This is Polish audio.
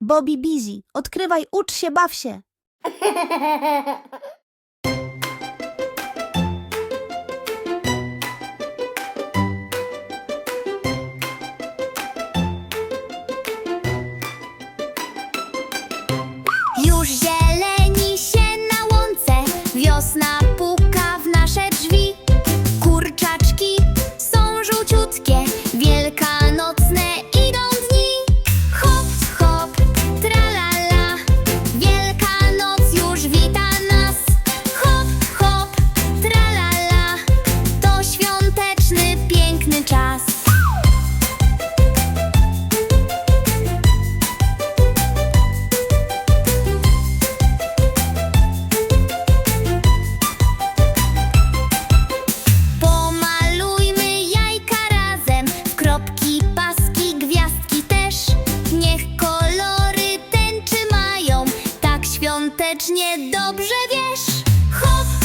Bobby Busy, odkrywaj, ucz się, baw się! świątecznie dobrze wiesz. Hop!